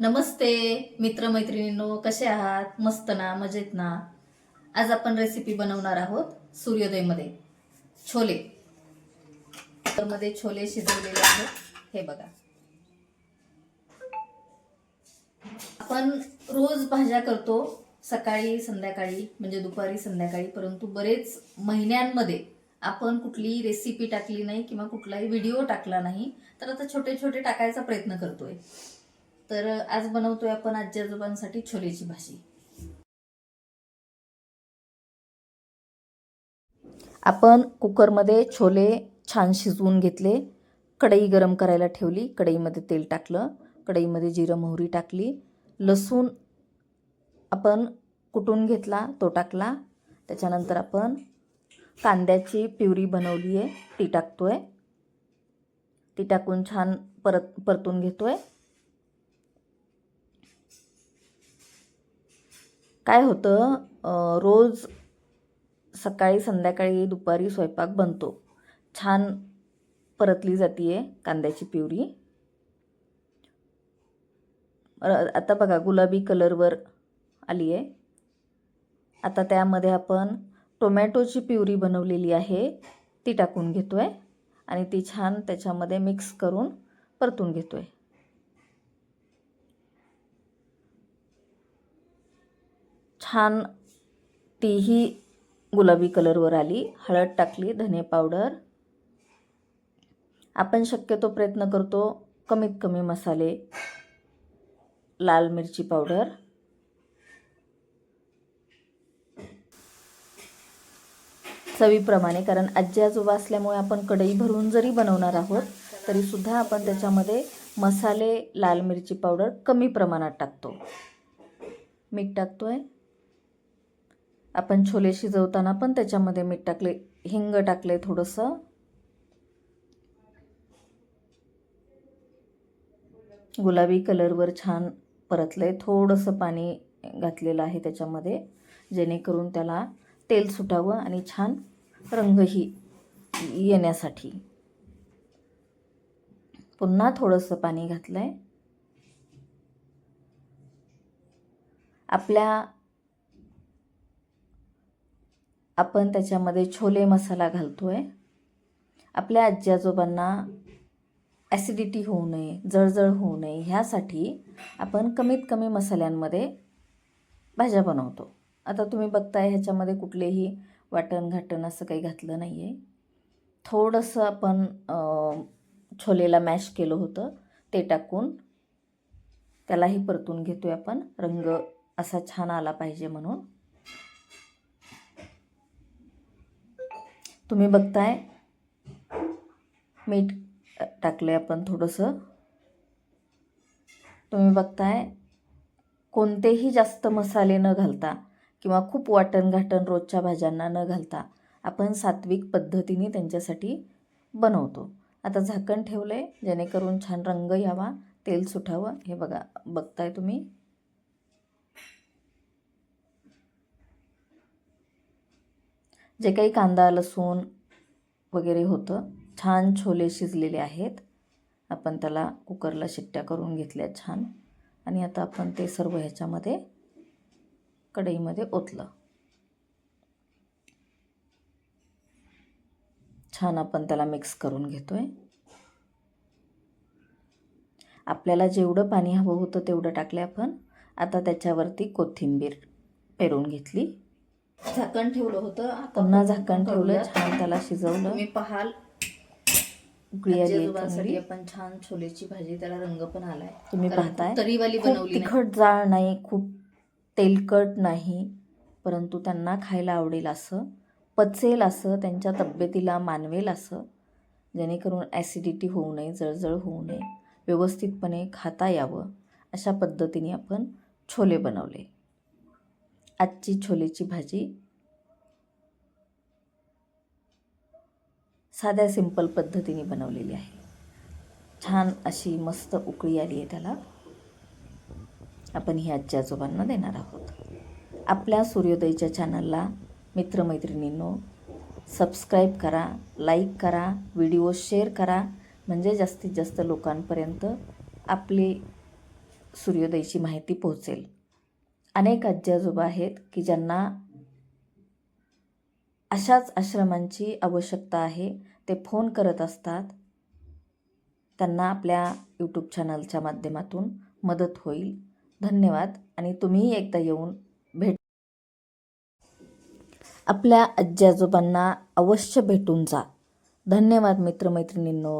नमस्ते मित्रमैत्रिणींनो कसे आहात? मस्त ना मजेत ना? आज आपण रेसिपी बनवणार आहोत सूर्योदयमध्ये. छोले. मध्ये छोले शिजवलेले आहेत. हे बघा. आपण रोज भाज्या करतो सकाळी संध्याकाळी म्हणजे दुपारी संध्याकाळी परंतु बरेच महिन्यांमध्ये आपण कुठली रेसिपी टाकली नाही किंवा कुठलाही व्हिडिओ टाकला नाही तर आता छोटे छोटे टाकायचा प्रयत्न करतोय. तर आज बनवतोय आपण आजी आजोबांसाठी छोलेची भाजी. आपण कुकरमध्ये छोले छान शिजवून घेतले कढई गरम करायला ठेवली कढईमध्ये तेल टाकलं कढईमध्ये जिरं मोहरी टाकली लसूण आपण कुटून घेतला तो टाकला त्याच्यानंतर आपण कांद्याची प्युरी बनवली आहे. ती टाकतो आहे ती टाकून छान परत परतून घेतो आहे काय होतं? रोज सकाळी संध्याकाळी दुपारी स्वयंपाक बनतो. छान परतली जाते कांद्याची प्युरी. आता बघा गुलाबी कलरवर आली आहे आता त्यामध्ये आपण टोमॅटोची प्युरी बनवलेली आहे. ती टाकून घेतो आहे आणि ती छान त्याच्यामध्ये मिक्स करून परतून घेतो आहे छान तीही गुलाबी कलरवर आली. हळद टाकली धने पावडर. आपण शक्यतो प्रयत्न करतो कमीत कमी मसाले लाल मिरची पावडर. चवीप्रमाणे कारण आजी आजोबा असल्यामुळे आपण कढई भरून जरी बनवणार आहोत तरीसुद्धा आपण त्याच्यामध्ये मसाले लाल मिरची पावडर कमी प्रमाणात टाकतो. मीठ टाकतो आहे आपण छोले शिजवताना पण त्याच्यामध्ये मीठ टाकले हिंग टाकले थोडंसं. गुलाबी कलरवर छान परतलं आहे थोडंसं पाणी घातलेलं आहे त्याच्यामध्ये जेणेकरून त्याला तेल सुटावं आणि छान रंगही येण्यासाठी. पुन्हा थोडंसं पाणी घातलं आहे आपल्या आपण त्याच्यामध्ये छोले मसाला घालतो आहे आपल्या आजी आजोबांना ॲसिडिटी होऊ नये जळजळ होऊ नये ह्यासाठी आपण कमीत कमी मसाल्यांमध्ये भाज्या बनवतो. आता तुम्ही बघताय ह्याच्यामध्ये कुठलेही वाटण घाटण असं काही घातलं नाही आहे थोडंसं आपण छोलेला मॅश केलं होतं ते टाकून त्यालाही परतून घेतो आहे आपण. रंग असा छान आला पाहिजे म्हणून. तुम्ही बघताय मीठ टाकलं आहे आपण थोडंसं. तुम्ही बघताय कोणतेही जास्त मसाले न घालता किंवा खूप वाटण घाटण रोजच्या भाज्यांना न घालता आपण सात्विक पद्धतीने त्यांच्यासाठी बनवतो. आता झाकण ठेवलं आहे जेणेकरून छान रंग यावा तेल सुटावं हे बघा बघताय तुम्ही? जे काही कांदा लसूण वगैरे होतं छान छोले शिजलेले आहेत. आपण त्याला कुकरला शिट्ट्या करून घेतल्या छान. आणि आता आपण ते सर्व ह्याच्यामध्ये कढईमध्ये ओतलं. छान आपण त्याला मिक्स करून घेतोय. आपल्याला जेवढं पाणी हवं होतं तेवढं टाकले आपण. आता त्याच्यावरती कोथिंबीर पेरून घेतली. झाकण ठेवलं होतं. पुन्हा झाकण ठेवलं. छान त्याला शिजवलं. तुम्ही पाहाल. चांगली. आपण छान छोलेची भाजी त्याला रंग पण आलाय. तुम्ही पाहताय. तरीवाली बनवली. तिखट जाळ नाही खूप तेलकट नाही परंतु त्यांना खायला आवडेल असं पचेल असं त्यांच्या तब्येतीला मानवेल असं जेणेकरून ॲसिडिटी होऊ नये जळजळ होऊ नये व्यवस्थितपणे खाता यावं अशा पद्धतीने आपण छोले बनवले. आजची छोलेची भाजी साध्या सिंपल पद्धतीने बनवलेली आहे. छान अशी मस्त उकळी आली आहे त्याला. आपण ही आजी आजोबांना देणार आहोत. आपल्या सूर्योदयच्या चॅनलला मित्रमैत्रिणींनो सबस्क्राईब करा लाईक करा व्हिडिओ शेअर करा. म्हणजे जास्तीत जास्त लोकांपर्यंत आपली सूर्योदयची माहिती पोहोचेल. अनेक आजी आजोबा आहेत की ज्यांना अशाच आश्रमांची आवश्यकता आहे ते फोन करत असतात. त्यांना आपल्या यूट्यूब चॅनलच्या माध्यमातून मदत होईल. धन्यवाद आणि तुम्हीही एकदा येऊन भेट आपल्या आजी आजोबांना अवश्य भेटून जा. धन्यवाद मित्रमैत्रिणींनो.